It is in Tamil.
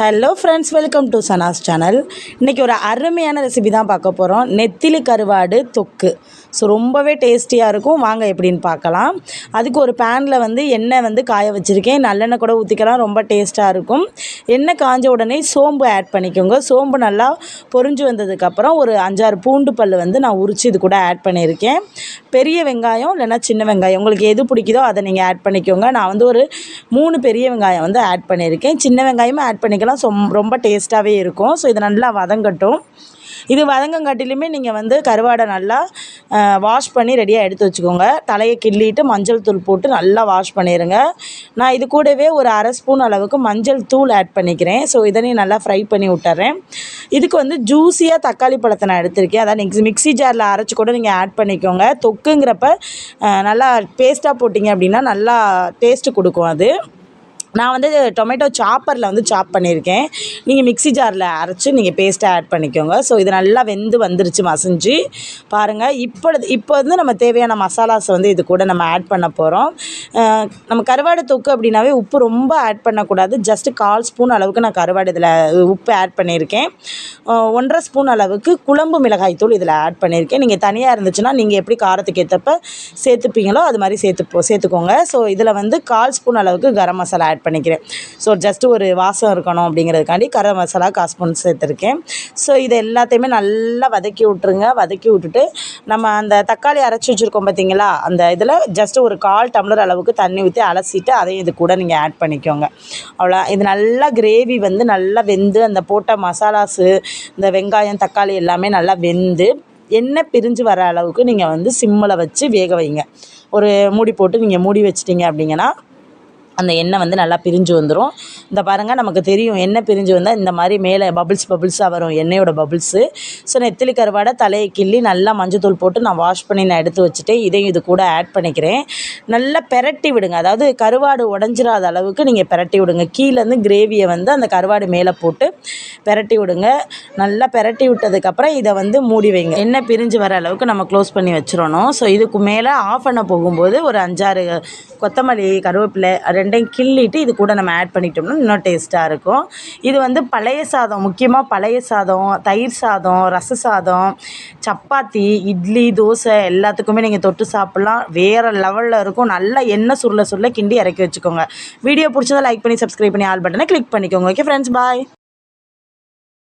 Hello friends welcome to Sanas channel இன்றைக்கி ஒரு அருமையான ரெசிபி தான் பார்க்க போகிறோம் நெத்திலி கருவாடு தொக்கு. ஸோ ரொம்பவே டேஸ்டியாக இருக்கும். வாங்க எப்படின்னு பார்க்கலாம். அதுக்கு ஒரு பேனில் வந்து எண்ணெய் வந்து காய வச்சுருக்கேன். நல்லெண்ணெய் கூட ஊற்றிக்கலாம் ரொம்ப டேஸ்ட்டாக இருக்கும். எண்ணெய் காஞ்ச உடனே சோம்பு ஆட் பண்ணிக்கோங்க. சோம்பு நல்லா பொரிஞ்சு வந்ததுக்கப்புறம் ஒரு அஞ்சாறு பூண்டு பல் வந்து நான் உரித்து இது கூட ஆட் பண்ணியிருக்கேன். பெரிய வெங்காயம் இல்லைன்னா சின்ன வெங்காயம். உங்களுக்கு எது பிடிக்குதோ அதை நீங்கள் ஆட் பண்ணிக்கோங்க. நான் வந்து ஒரு மூணு பெரிய வெங்காயம் வந்து ஆட் பண்ணியிருக்கேன். சின்ன வெங்காயமும் ஆட் பண்ணிக்கலாம். சொம் ரொம்ப டேஸ்ட்டாகவே இருக்கும். ஸோ இது நல்லா வதங்கட்டும். இது வதங்கங்காட்டிலுமே நீங்கள் வந்து கருவாடை நல்லா வாஷ் பண்ணி ரெடியாக எடுத்து வச்சுக்கோங்க. தலையை கிள்ளிட்டு மஞ்சள் தூள் போட்டு நல்லா வாஷ் பண்ணிடுங்க நான் இது கூடவே ஒரு அரை ஸ்பூன் அளவுக்கு மஞ்சள் தூள் ஆட் பண்ணிக்கிறேன். ஸோ இதனையும் நல்லா ஃப்ரை பண்ணி விட்டுறேன். இதுக்கு வந்து ஜூஸியாக தக்காளி பழத்தை நான் எடுத்திருக்கேன். அதான் மிக்ஸி மிக்ஸி ஜாரில் அரைச்சி கூட நீங்கள் ஆட் பண்ணிக்கோங்க. தொக்குங்கிறப்ப நல்லா பேஸ்ட்டாக போட்டிங்க அப்படின்னா நல்லா டேஸ்ட்டு கொடுக்கும் அது. நான் வந்து டொமேட்டோ சாப்பரில் வந்து சாப் பண்ணியிருக்கேன். நீங்கள் மிக்ஸி ஜாரில் அரைச்சி நீங்கள் பேஸ்ட்டை ஆட் பண்ணிக்கோங்க. ஸோ இது நல்லா வெந்து வந்துருச்சு மசிஞ்சு. பாருங்கள் இப்போ இப்போ வந்து நம்ம தேவையான மசாலாஸ் வந்து இது கூட நம்ம ஆட் பண்ண போகிறோம் நம்ம கருவாடு தொக்கு அப்படின்னாவே உப்பு ரொம்ப ஆட் பண்ணக்கூடாது. ஜஸ்ட்டு கால் ஸ்பூன் அளவுக்கு நான் கருவாடு இதில் உப்பு ஆட் பண்ணியிருக்கேன். ஒன்றரை ஸ்பூன் அளவுக்கு குழம்பு மிளகாய் தூள் இதில் ஆட் பண்ணியிருக்கேன். நீங்கள் தனியாக இருந்துச்சுன்னா நீங்கள் எப்படி காரத்துக்கு ஏற்றப்ப சேர்த்துப்பீங்களோ அது மாதிரி சேர்த்து சேர்த்துக்கோங்க. ஸோ இதில் வந்து கால் ஸ்பூன் அளவுக்கு கரம் மசாலா ஆட் பண்ணிக்கிறேன். ஸோ ஜஸ்ட்டு ஒரு வாசம் இருக்கணும் அப்படிங்கிறதுக்காண்டி கரம் மசாலா கால் ஸ்பூன் சேர்த்துருக்கேன். ஸோ இது எல்லாத்தையுமே நல்லா வதக்கி விட்ருங்க வதக்கி விட்டுட்டு நம்ம அந்த தக்காளி அரைச்சி வச்சுருக்கோம் பார்த்தீங்களா அந்த இதில் ஜஸ்ட்டு ஒரு கால் டம்ளர் அளவுக்கு தண்ணி ஊற்றி அலசிட்டு அதையும் இது கூட நீங்கள் ஆட் பண்ணிக்கோங்க. அவ்வளோ இது நல்லா கிரேவி வந்து நல்லா வெந்து அந்த போட்ட மசாலாஸு இந்த வெங்காயம் தக்காளி எல்லாமே நல்லா வெந்து எண்ணெய் பிரிஞ்சு வர அளவுக்கு நீங்கள் வந்து சிம்மில் வச்சு வேக வைங்க. ஒரு மூடி போட்டு நீங்கள் மூடி வச்சிட்டிங்க அப்படிங்கன்னா அந்த எண்ணெய் வந்து நல்லா பிரிஞ்சு வந்துடும் இந்த பாருங்கள் நமக்கு தெரியும் எண்ணெய் பிரிஞ்சு வந்தால் இந்த மாதிரி மேலே பபிள்ஸ் பபிள்ஸாக வரும் எண்ணெயோட பபிள்ஸு ஸோ நெத்திலி கருவாடை தலையை கிள்ளி நல்லா மஞ்சத்தூள் போட்டு நான் வாஷ் பண்ணி நான் எடுத்து வச்சுட்டேன். இதையும் இது கூட ஆட் பண்ணிக்கிறேன். நல்லா பெரட்டி விடுங்க. அதாவது கருவாடு உடஞ்சிராத அளவுக்கு நீங்கள் பெரட்டி விடுங்க. கீழேருந்து கிரேவியை வந்து அந்த கருவாடு மேலே போட்டு பெரட்டி விடுங்க. நல்லா பெரட்டி விட்டதுக்கப்புறம் இதை வந்து மூடி வைங்க. எண்ணெய் பிரிஞ்சு வர அளவுக்கு நம்ம க்ளோஸ் பண்ணி வச்சிடணும். ஸோ இதுக்கு மேலே ஆஃப் பண்ண போகும்போது ஒரு அஞ்சாறு கொத்தமல்லி கருவேப்பிலை ரெண்டையும் கிள்ளிட்டு இது கூட நம்ம ஆட் பண்ணிட்டோம்னா இன்னும் டேஸ்ட்டாக இருக்கும். இது வந்து பழைய சாதம் முக்கியமாக பழைய சாதம் தயிர் சாதம் ரச சாதம் சப்பாத்தி இட்லி தோசை எல்லாத்துக்குமே நீங்கள் தொட்டு சாப்பிட்லாம். வேறு லெவலில் இருக்கும். நல்லா எண்ணெய் சுருள சுருள கிண்டி இறக்கி வச்சுக்கோங்க. வீடியோ பிடிச்சதை லைக் பண்ணி சப்ஸ்கிரைப் பண்ணி ஆல் பட்டனை கிளிக் பண்ணிக்கோங்க. Okay friends bye